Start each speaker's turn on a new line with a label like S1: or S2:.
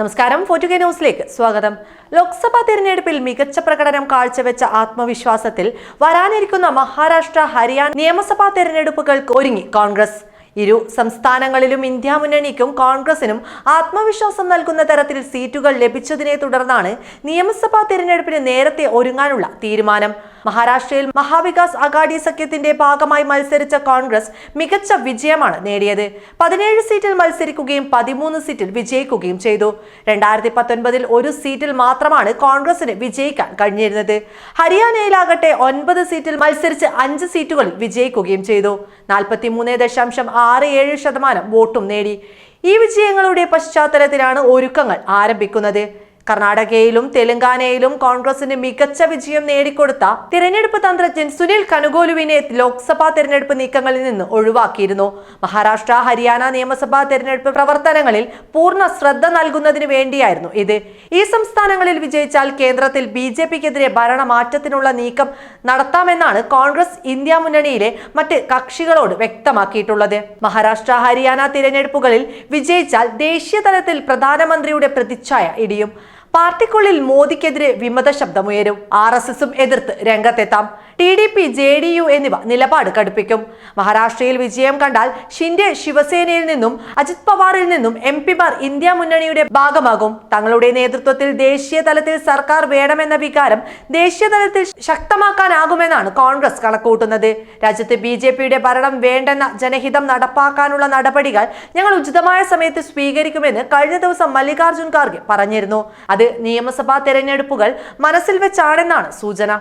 S1: നമസ്കാരം. ഫോർട്ടുഗേ ന്യൂസിലേക്ക് സ്വാഗതം. ലോക്സഭാ തിരഞ്ഞെടുപ്പിൽ മികച്ച പ്രകടനം കാഴ്ചവെച്ച ആത്മവിശ്വാസത്തിൽ വരാനിരിക്കുന്ന മഹാരാഷ്ട്ര ഹരിയാന നിയമസഭാ തിരഞ്ഞെടുപ്പുകൾക്ക് ഒരുങ്ങി കോൺഗ്രസ്. ഇരു സംസ്ഥാനങ്ങളിലും ഇന്ത്യ മുന്നണിക്കും കോൺഗ്രസിനും ആത്മവിശ്വാസം നൽകുന്ന തരത്തിൽ സീറ്റുകൾ ലഭിച്ചതിനെ തുടർന്നാണ് നിയമസഭാ തിരഞ്ഞെടുപ്പിന് നേരത്തെ ഒരുങ്ങാനുള്ള തീരുമാനം. മഹാരാഷ്ട്രയിൽ മഹാവികാസ് അഗാഡി സഖ്യത്തിന്റെ ഭാഗമായി മത്സരിച്ച കോൺഗ്രസ് മികച്ച വിജയമാണ് നേടിയത്. പതിനേഴ് സീറ്റിൽ മത്സരിക്കുകയും പതിമൂന്ന് സീറ്റിൽ വിജയിക്കുകയും ചെയ്തു. രണ്ടായിരത്തി പത്തൊൻപതിൽ ഒരു സീറ്റിൽ മാത്രമാണ് കോൺഗ്രസിന് വിജയിക്കാൻ കഴിഞ്ഞിരുന്നത്. ഹരിയാനയിലാകട്ടെ ഒൻപത് സീറ്റിൽ മത്സരിച്ച് അഞ്ച് സീറ്റുകളിൽ വിജയിക്കുകയും ചെയ്തു. നാൽപ്പത്തി മൂന്ന് ദശാംശം ആറ് ഏഴ് ശതമാനം വോട്ടും നേടി. ഈ വിജയങ്ങളുടെ പശ്ചാത്തലത്തിലാണ് ഒരുക്കങ്ങൾ ആരംഭിക്കുന്നത്. കർണാടകയിലും തെലങ്കാനയിലും കോൺഗ്രസിന് മികച്ച വിജയം നേടിക്കൊടുത്ത തിരഞ്ഞെടുപ്പ് തന്ത്രജ്ഞൻ സുനിൽ കനുഗോലുവിനെ ലോക്സഭാ തെരഞ്ഞെടുപ്പ് നീക്കങ്ങളിൽ നിന്ന് ഒഴിവാക്കിയിരുന്നു. മഹാരാഷ്ട്ര ഹരിയാന നിയമസഭാ തെരഞ്ഞെടുപ്പ് പ്രവർത്തനങ്ങളിൽ പൂർണ ശ്രദ്ധ നൽകുന്നതിന് വേണ്ടിയായിരുന്നു ഇത്. ഈ സംസ്ഥാനങ്ങളിൽ വിജയിച്ചാൽ കേന്ദ്രത്തിൽ ബി ജെ പിക്കെതിരെ ഭരണമാറ്റത്തിനുള്ള നീക്കം നടത്താമെന്നാണ് കോൺഗ്രസ് ഇന്ത്യ മുന്നണിയിലെ മറ്റ് കക്ഷികളോട് വ്യക്തമാക്കിയിട്ടുള്ളത്. മഹാരാഷ്ട്ര ഹരിയാന തിരഞ്ഞെടുപ്പുകളിൽ വിജയിച്ചാൽ ദേശീയ തലത്തിൽ പ്രധാനമന്ത്രിയുടെ പ്രതിച്ഛായ ഇടിയും. പാർട്ടിക്കുള്ളിൽ മോദിക്കെതിരെ വിമത ശബ്ദമുയരും ആർ എസ് എസും എതിർത്ത് രംഗത്തെത്താം. T D P J D U എന്നിവ നിലപാട് കടുപ്പിക്കും. മഹാരാഷ്ട്രയിൽ വിജയം കണ്ടാൽ ഷിൻഡെ ശിവസേനയിൽ നിന്നും അജിത് പവാറിൽ നിന്നും എം പിമാർ ഇന്ത്യ മുന്നണിയുടെ ഭാഗമാകും. തങ്ങളുടെ നേതൃത്വത്തിൽ ദേശീയ തലത്തിൽ സർക്കാർ വേണമെന്ന വികാരം ദേശീയ തലത്തിൽ ശക്തമാക്കാനാകുമെന്നാണ് കോൺഗ്രസ് കണക്കൂട്ടുന്നത് രാജ്യത്ത് ബി ജെ പിയുടെ ഭരണം വേണ്ടെന്ന ജനഹിതം നടപ്പാക്കാനുള്ള നടപടികൾ ഞങ്ങൾ ഉചിതമായ സമയത്ത് സ്വീകരിക്കുമെന്ന് കഴിഞ്ഞ ദിവസം മല്ലികാർജുൻ ഖാർഗെ പറഞ്ഞിരുന്നു. അത് നിയമസഭാ തെരഞ്ഞെടുപ്പുകൾ മനസ്സിൽ വെച്ചാണെന്നാണ് സൂചന.